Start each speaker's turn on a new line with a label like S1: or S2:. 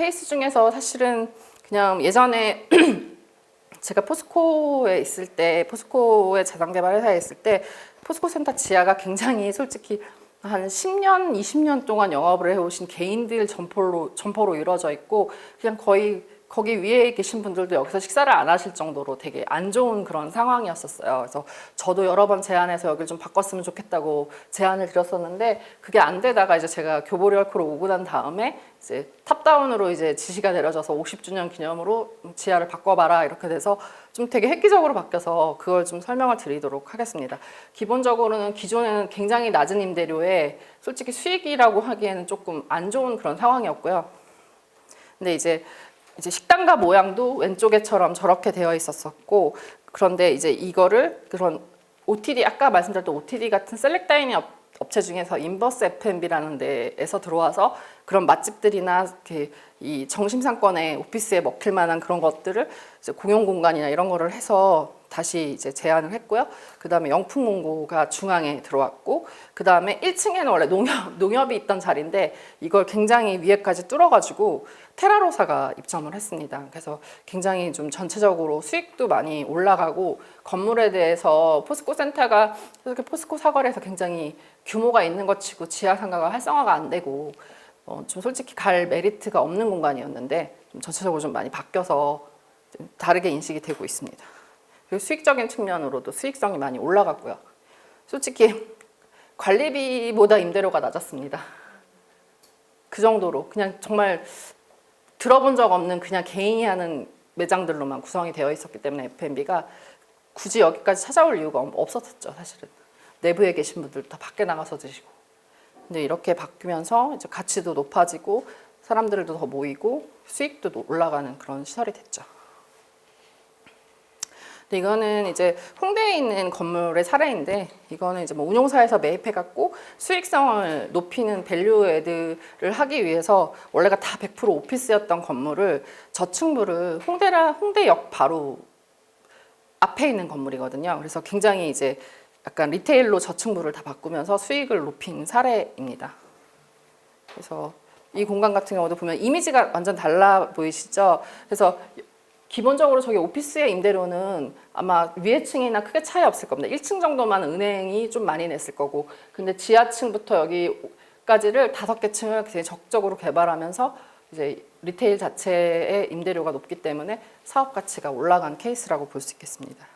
S1: 케이스 중에서 사실은 그냥 예전에 제가 포스코에 있을 때 포스코의 자산개발 회사에 있을 때 포스코 센터 지하가 굉장히 솔직히 한 10년, 20년 동안 영업을 해오신 개인들 점포로 점포로 이루어져 있고 그냥 거의 거기 위에 계신 분들도 여기서 식사를 안 하실 정도로 되게 안 좋은 그런 상황이었었어요. 그래서 저도 여러 번 제안해서 여기를 좀 바꿨으면 좋겠다고 제안을 드렸었는데 그게 안 되다가 이제 제가 교보리 헐크로 오고 난 다음에 이제 탑다운으로 이제 지시가 내려져서 50주년 기념으로 지하를 바꿔봐라 이렇게 돼서 좀 되게 획기적으로 바뀌어서 그걸 좀 설명을 드리도록 하겠습니다. 기본적으로는 기존에는 굉장히 낮은 임대료에 솔직히 수익이라고 하기에는 조금 안 좋은 그런 상황이었고요. 근데 이제 이제 식당가 모양도 왼쪽에처럼 저렇게 되어 있었었고 그런데 이제 이거를 그런 OTD 아까 말씀드렸던 OTD 같은 셀렉 다이닝 업, 업체 중에서 인버스 F&B라는 데에서 들어와서 그런 맛집들이나 이렇게 이 정심상권에 오피스에 먹힐 만한 그런 것들을 공용 공간이나 이런 거를 해서 다시 이제 제안을 했고요. 그 다음에 영풍 공고가 중앙에 들어왔고, 그 다음에 1층에는 원래 농협, 농협이 있던 자리인데 이걸 굉장히 위에까지 뚫어가지고 테라로사가 입점을 했습니다. 그래서 굉장히 좀 전체적으로 수익도 많이 올라가고 건물에 대해서 포스코 센터가 이렇게 포스코 사거리에서 굉장히 규모가 있는 것 치고 지하 상가가 활성화가 안 되고 어, 좀 솔직히 갈 메리트가 없는 공간이었는데 좀 전체적으로 좀 많이 바뀌어서 좀 다르게 인식이 되고 있습니다. 수익적인 측면으로도 수익성이 많이 올라갔고요. 솔직히 관리비보다 임대료가 낮았습니다. 그 정도로 그냥 정말 들어본 적 없는 그냥 개인이 하는 매장들로만 구성이 되어 있었기 때문에 F&B가 굳이 여기까지 찾아올 이유가 없- 없었었죠, 사실은. 내부에 계신 분들 다 밖에 나가서 드시고. 근데 이렇게 바뀌면서 이제 가치도 높아지고 사람들도 더 모이고 수익도 노- 올라가는 그런 시설이 됐죠. 이거는 이제 홍대에 있는 건물의 사례인데 이거는 이제 뭐 운용사에서 매입해 갖고 수익성을 높이는 밸류 애드를 하기 위해서 원래가 다 100% 오피스였던 건물을 저층부를 홍대라 홍대역 바로 앞에 있는 건물이거든요. 그래서 굉장히 이제 약간 리테일로 저층부를 다 바꾸면서 수익을 높인 사례입니다. 그래서 이 공간 같은 경우도 보면 이미지가 완전 달라 보이시죠? 그래서 기본적으로 저기 오피스의 임대료는 아마 위에 층이나 크게 차이 없을 겁니다. 1층 정도만 은행이 좀 많이 냈을 거고, 근데 지하층부터 여기까지를 다섯 개 층을 굉장히 적극적으로 개발하면서 이제 리테일 자체의 임대료가 높기 때문에 사업 가치가 올라간 케이스라고 볼 수 있겠습니다.